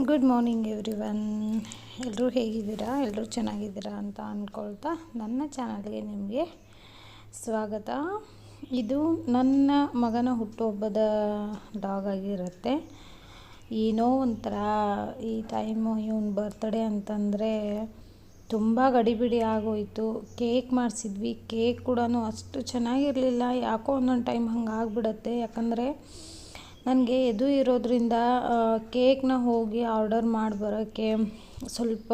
Good morning every one ಎಲ್ಲರೂ ಹೇಗಿದ್ದೀರಾ? ಎಲ್ಲರೂ ಚೆನ್ನಾಗಿದ್ದೀರಾ ಅಂತ ಅಂದ್ಕೊಳ್ತಾ ನನ್ನ ಚಾನಲ್ಗೆ ನಿಮಗೆ ಸ್ವಾಗತ. ಇದು ನನ್ನ ಮಗನ ಹುಟ್ಟುಹಬ್ಬದ ಡಾಗ್ ಆಗಿರುತ್ತೆ. ಏನೋ ಒಂಥರ ಈ ಟೈಮು ಇವನ್ ಬರ್ತ್ಡೇ ಅಂತಂದರೆ ತುಂಬ ಗಡಿಬಿಡಿ ಆಗೋಯಿತು. ಕೇಕ್ ಮಾಡಿಸಿದ್ವಿ. ಕೇಕ್ ಕೂಡ ಅಷ್ಟು ಚೆನ್ನಾಗಿರಲಿಲ್ಲ. ಯಾಕೋ ಒಂದೊಂದು ಟೈಮ್ ಹಂಗೆ ಆಗಿಬಿಡತ್ತೆ ಯಾಕಂದರೆ ನನಗೆ ಇದು ಇರೋದ್ರಿಂದ ಕೇಕ್ನ ಹೋಗಿ ಆರ್ಡರ್ ಮಾಡಿ ಬರೋಕ್ಕೆ ಸ್ವಲ್ಪ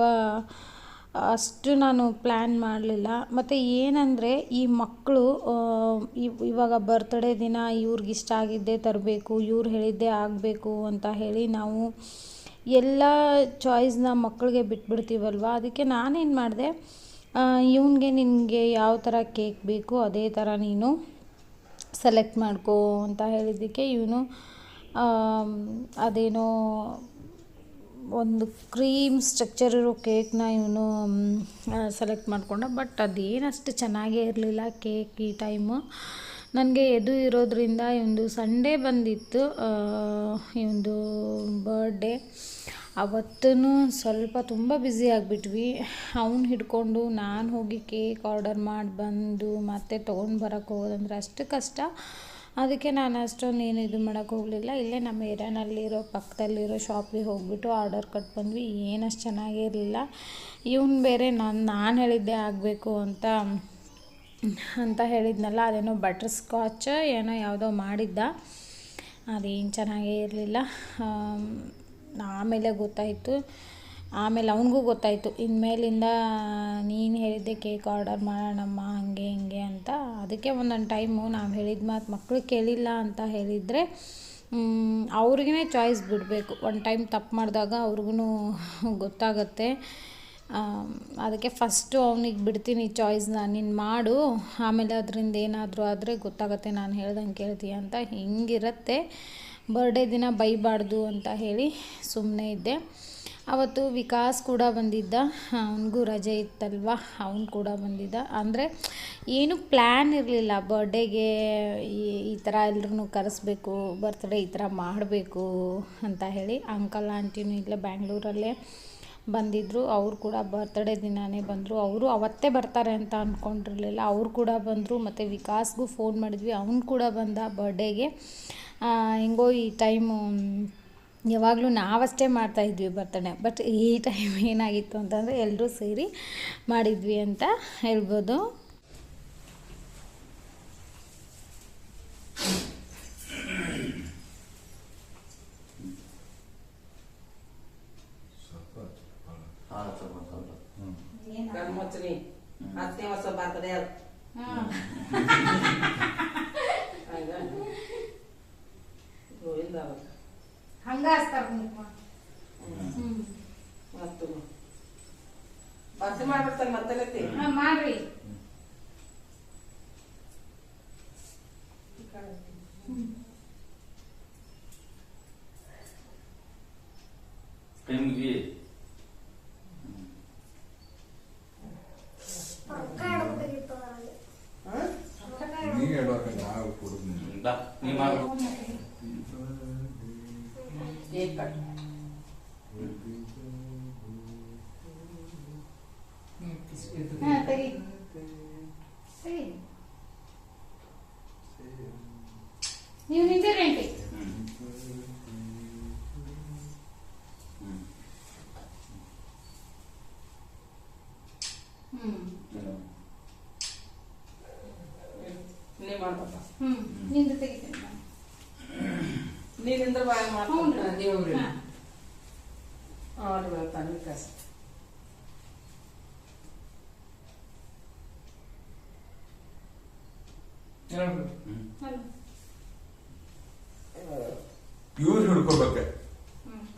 ಅಷ್ಟು ನಾನು ಪ್ಲ್ಯಾನ್ ಮಾಡಲಿಲ್ಲ. ಮತ್ತು ಏನಂದರೆ, ಈ ಮಕ್ಕಳು ಇವಾಗ ಬರ್ತಡೇ ದಿನ ಇವ್ರಿಗೆ ಇಷ್ಟ ಆಗಿದ್ದೇ ತರಬೇಕು, ಇವ್ರು ಹೇಳಿದ್ದೇ ಆಗಬೇಕು ಅಂತ ಹೇಳಿ ನಾವು ಎಲ್ಲ ಚಾಯ್ಸ್ನ ಮಕ್ಕಳಿಗೆ ಬಿಟ್ಬಿಡ್ತೀವಲ್ವ? ಅದಕ್ಕೆ ನಾನೇನು ಮಾಡಿದೆ ಇವನಿಗೆ ನಿನಗೆ ಯಾವ ಥರ ಕೇಕ್ ಬೇಕು, ಅದೇ ಥರ ನೀನು ಸೆಲೆಕ್ಟ್ ಮಾಡ್ಕೋ ಅಂತ ಹೇಳಿದ್ದಕ್ಕೆ ಇವನು ಅದೇನೋ ಒಂದು ಕ್ರೀಮ್ ಸ್ಟ್ರಕ್ಚರ್ ಇರೋ ಕೇಕ್ನ ಇವನು ಸೆಲೆಕ್ಟ್ ಮಾಡಿಕೊಂಡ. ಬಟ್ ಅದೇನಷ್ಟು ಚೆನ್ನಾಗೇ ಇರಲಿಲ್ಲ ಕೇಕ್ ಈ ಟೈಮು. ನನಗೆ ಎದು ಇರೋದ್ರಿಂದ ಇವೊಂದು ಸಂಡೇ ಬಂದಿತ್ತು ಇವೊಂದು ಬರ್ಡೇ. ಅವತ್ತೂ ಸ್ವಲ್ಪ ತುಂಬ ಬ್ಯುಸಿ ಆಗಿಬಿಟ್ವಿ. ಅವನು ಹಿಡ್ಕೊಂಡು ನಾನು ಹೋಗಿ ಕೇಕ್ ಆರ್ಡರ್ ಮಾಡಿ ಬಂದು ಮತ್ತೆ ತೊಗೊಂಡು ಬರೋಕ್ಕೆ ಹೋಗೋದಂದ್ರೆ ಅಷ್ಟು ಕಷ್ಟ. ಅದಕ್ಕೆ ನಾನು ಅಷ್ಟೊಂದು ಏನು ಇದು ಮಾಡೋಕ್ಕೆ ಹೋಗಲಿಲ್ಲ. ಇಲ್ಲೇ ನಮ್ಮ ಏರಿಯಾನಲ್ಲಿರೋ ಪಕ್ಕದಲ್ಲಿರೋ ಶಾಪಿಗೆ ಹೋಗ್ಬಿಟ್ಟು ಆರ್ಡರ್ ಕಟ್ ಬಂದ್ವಿ. ಏನಷ್ಟು ಚೆನ್ನಾಗೇ ಇರಲಿಲ್ಲ. ಇವನು ಬೇರೆ ನಾನು ನಾನು ಹೇಳಿದ್ದೆ ಆಗಬೇಕು ಅಂತ ಅಂತ ಹೇಳಿದ್ನಲ್ಲ, ಅದೇನೋ ಬಟರ್ ಸ್ಕಾಚ್ ಏನೋ ಯಾವುದೋ ಮಾಡಿದ್ದ. ಅದೇನು ಚೆನ್ನಾಗೇ ಇರಲಿಲ್ಲ. ಆಮೇಲೆ ಗೊತ್ತಾಯಿತು. ಆಮೇಲೆ ಅವನಿಗೂ ಗೊತ್ತಾಯಿತು, ಇನ್ಮೇಲಿಂದ ನೀನು ಹೇಳಿದ್ದೆ ಕೇಕ್ ಆರ್ಡರ್ ಮಾಡೋಣಮ್ಮ, ಹಾಗೆ ಹಿಂಗೆ ಅಂತ. ಅದಕ್ಕೆ ಒಂದೊಂದು ಟೈಮು ನಾವು ಹೇಳಿದ ಮಾತು ಮಕ್ಕಳು ಕೇಳಿಲ್ಲ ಅಂತ ಹೇಳಿದರೆ ಅವ್ರಿಗೇ ಚಾಯ್ಸ್ ಬಿಡಬೇಕು. ಒನ್ ಟೈಮ್ ತಪ್ಪು ಮಾಡಿದಾಗ ಅವ್ರಿಗೂ ಗೊತ್ತಾಗತ್ತೆ. ಅದಕ್ಕೆ ಫಸ್ಟು ಅವನಿಗೆ ಬಿಡ್ತೀನಿ ಚಾಯ್ಸ್ನ ನೀನು ಮಾಡು. ಆಮೇಲೆ ಅದರಿಂದ ಏನಾದರೂ ಆದರೆ ಗೊತ್ತಾಗತ್ತೆ ನಾನು ಹೇಳ್ದಂಗೆ ಕೇಳ್ತೀಯ ಅಂತ ಹಿಂಗಿರುತ್ತೆ. ಬರ್ಡೇ ದಿನ ಬೈಬಾರ್ದು ಅಂತ ಹೇಳಿ ಸುಮ್ಮನೆ ಇದ್ದೆ. ಅವತ್ತು ವಿಕಾಸ್ ಕೂಡ ಬಂದಿದ್ದ. ಅವನಿಗೂ ರಜೆ ಇತ್ತಲ್ವ? ಅವನು ಕೂಡ ಬಂದಿದ್ದ. ಅಂದರೆ ಏನು ಪ್ಲ್ಯಾನ್ ಇರಲಿಲ್ಲ. ಬರ್ಡೇಗೆ ಈ ಥರ ಎಲ್ರೂ ಕರೆಸ್ಬೇಕು ಬರ್ತ್ಡೇ ಈ ಥರ ಮಾಡಬೇಕು ಅಂತ ಹೇಳಿ ಅಂಕಲ್, ಆಂಟಿನೂ ಇಲ್ಲೇ ಬ್ಯಾಂಗ್ಳೂರಲ್ಲೇ ಬಂದಿದ್ದರು ಅವ್ರು ಕೂಡ ಬರ್ತ್ಡೇ ದಿನವೇ ಬಂದರು. ಅವರು ಅವತ್ತೇ ಬರ್ತಾರೆ ಅಂತ ಅಂದ್ಕೊಂಡಿರಲಿಲ್ಲ ಅವ್ರು ಕೂಡ ಬಂದರು. ಮತ್ತು ವಿಕಾಸ್ಗೂ ಫೋನ್ ಮಾಡಿದ್ವಿ. ಅವನು ಕೂಡ ಬಂದ ಬರ್ಡೇಗೆ ಹೆಂಗೋ ಈ ಟೈಮು ಯಾವಾಗಲೂ ನಾವಷ್ಟೇ ಮಾಡ್ತಾಯಿದ್ವಿ ಬರ್ತಡೇ ಬಟ್ ಈ ಟೈಮ್ ಏನಾಗಿತ್ತು ಅಂತಂದರೆ ಎಲ್ಲರೂ ಸೇರಿ ಮಾಡಿದ್ವಿ ಅಂತ ಹೇಳ್ಬೋದು ಹಂಗ ಗೋವಿಂದ ಅವತ್ತು ಹಂಗ ಮತ್ತು ಭರ್ತಿ ಮಾಡ್ಬಿಡ್ತಾನೆ ಮತ್ತೆ ಮಾಡ್ರಿ. ನಿಮ್ಗೆ ನೀ ಹೇಳೋಕೆ ನಾವು ಕೊಡುದು ಬಾ ನೀ ಮಾಡು ಕೇಕ್ ಕಟ್ ಹಾ ತೆಗಿ ತೆಗಿ ನೀವು ನಿಂತಿರಿ ಆಂಟಿ ಹ್ಮ್ ಮಾಡ್ಬೇಕ ಹ್ಮ್ ನಿಂದು ತೆಗಿತೀನಿ ನಾನು. ನೀನಿಂದ್ರ ಬಾಯ್ ಮಾಡ್ಕೊಂಡ್ರಿ. ದೇವ್ರಿ. ಅವ್ರು ಹೇಳ್ತಾನೆ ವಿಕಾಸ ಹಲೋ. ಇವ್ರು ಹಿಡ್ಕೋಬೇಕ.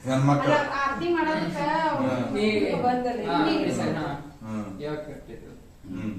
ಹೆಣ್ಮಕ್ಳು. ಆರತಿ ಮಾಡೋದಕ್ಕೆ ಬಂದಲ್ಲಿ ಹ್ಮ್.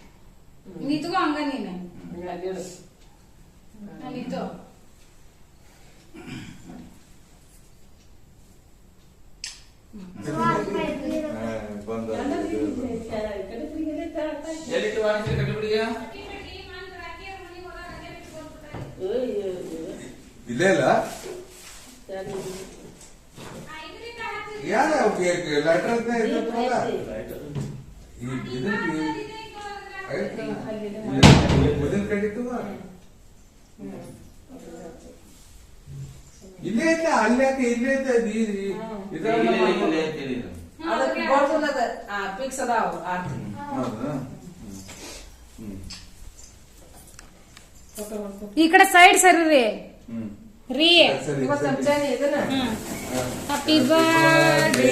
ನಿಂತ್ಕೋ ಹಂಗ ನೀನೆ. ನಿಂತು ಬಂದ ಎಲ್ಲಿಟ್ಟು ವಾಣಿಜ್ಯ ಕಟ್ಟಿಬಿಡಿಯ ಇಲ್ಲೇ ಇಲ್ಲ. ಯಾರ ಲೆಟರ್ ಇದ್ದಲ್ಲ ಮೊದಲು ಇಲ್ಲೇ ಐತೆ ಅಲ್ಲೇ ಐತೆ ಇಲ್ಲೇ ಅದಕ್ಕೆ ಪಿಕ್ಸ್ ಅದಾವ ಈ ಕಡೆ ಸೈಡ್ ಸರಿ ರೀ. ರೀ. Happy birthday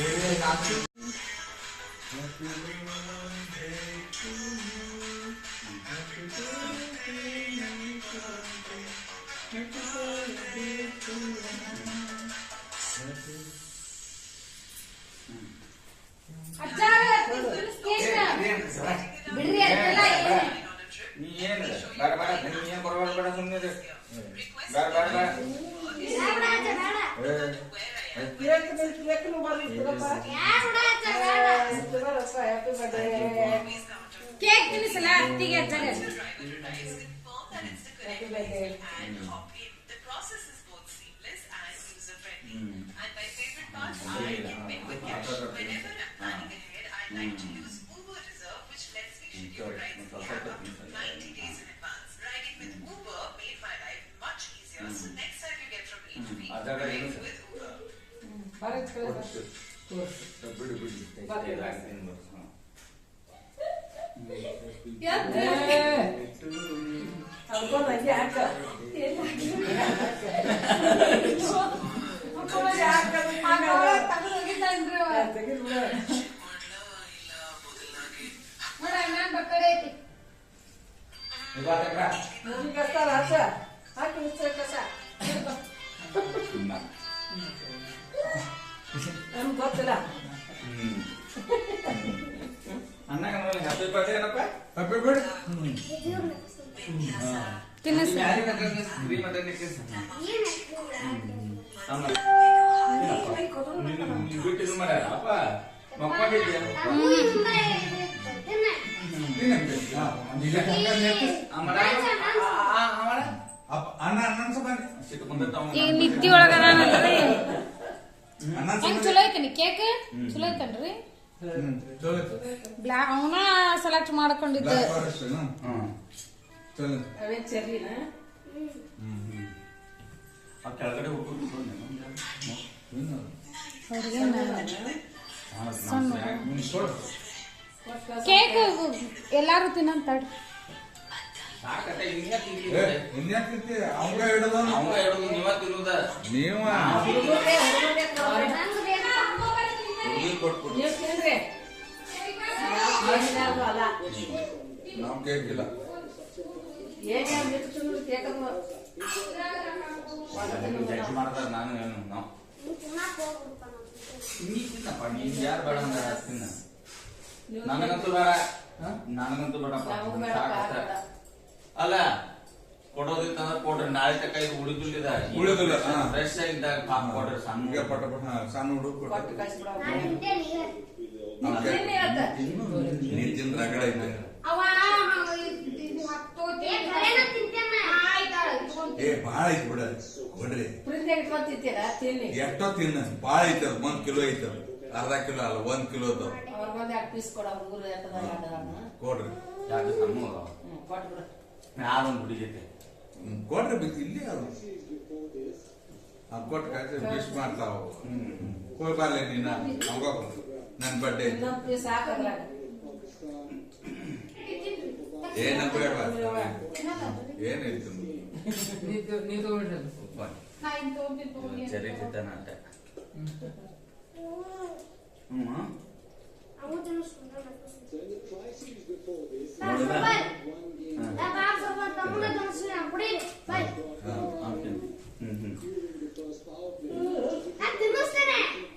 baby, I got you. Happy birthday to you. Happy birthday, happy birthday. Happy birthday to you. Happy Yeah. ಸುಮ್ಮನೆ ಬೇಡ ಬೇಡ ಬೇಡ ಕೇಕ್ ಬೇಕು, ಕೇಕ್ನು ಬರ್ಲಿಕ್ಕಿಲ್ಲಪ್ಪ. ತಗೊಳಪ್ಪ, happy birthday. ಕೇಕ್ ತಿನ್ನಿಸಲ್ಲ ಅತ್ತಿಗೆ ಹಚ್ಚಾಗ Happy birthday. The process is both seamless and user friendly. And my favorite part, I can pay with cash. Whenever I'm planning ahead, I like to use Uber Reserve, which lets me schedule rides in the app up to 90 days in advance. Riding with Uber made my life much easier. So next time you get from A to B, ಅದರ ride ಏನು? with Uber. ಬರತ್ ತೋರಿಸು ಬಿಡು ಬಿಡು ಬತ್ತೆ ಯಾಕೆ ಅವ್ಕೋ ನಂಗೆ ಯಾಕ ಎಲ್ಲ ಹಾಕ ಹಾಕ తిన్న ಈಗ ನಿತ್ಯ ಒಳಗ ನಾನು ಅಂದ್ರೆ ಚಲೋ ಐತೇನಿ ಕೇಕ್ ಚಲೋ ಐತನ್ರಿ ಬ್ಲಾ ಅವನ ಸೆಲೆಕ್ಟ್ ಮಾಡ್ಕೊಂಡಿದ್ದೆ. ಅವೇ ಚೆರ್ರಿನ? ಆ ಕೆಳಗಡೆ ಕೇಕ್ ಎಲ್ಲಾರು ತಿನ್ನಂತ ನೀವು ನಾವು ಕೇಳ್ತಿಲ್ಲ. ಏನೇ ಮಾಡ್ತಾರೆ ನಾನು ಏನು ನಾವು. ನೀ ಯಾರು ಬೇಡ ಅಂದ್ರೆ ನನಗಂತೂ ಬೇಡ. ನನಗಂತೂ ಬೇಡಪ್ಪ. ಸಾಕಷ್ಟ. ಅಲ್ಲ ಕೊಡೋದಿತ್ತಂದ್ರೆ ಕೊಡ್ರಿ ನಾಳೆ ಉಳಿದಿಲ್ಲ ಕೊಡ್ರಿ ಸಣ್ಣ ಸಣ್ಣ ಏ ಬಾಳ ಐತಿ ಎಷ್ಟೋ ತಿನ್ನ. ಬಾಳ ಐತ ಒಂದ್ ಕಿಲೋ ಐತ ಅರ್ಧ ಕಿಲೋ ಅಲ್ಲ ಒಂದ್ ಕಿಲೋ ಕೊಡ್ರಿ. ಯಾಕೆ ಸಣ್ಣ ಯಾರೊಂದು ಕೊಡ್ರಿ ಬಿದ್ದು ಇಲ್ಲಿ ಅದು ಕೊಟ್ಟು ಕಾಯ್ತು ಮಿಸ್ ಮಾಡ್ತಾವ ಹೋಗಿ ಬರ್ಲಿ ನೀನ? ಅವಾಗ ನನ್ ಬಡ್ಡೆ ಏನಪ್ಪ ಏನಿತ್ತು ಚರಿ ತಿದ್ದಾನ ಅಷ್ಟೇ Hakkımız ne?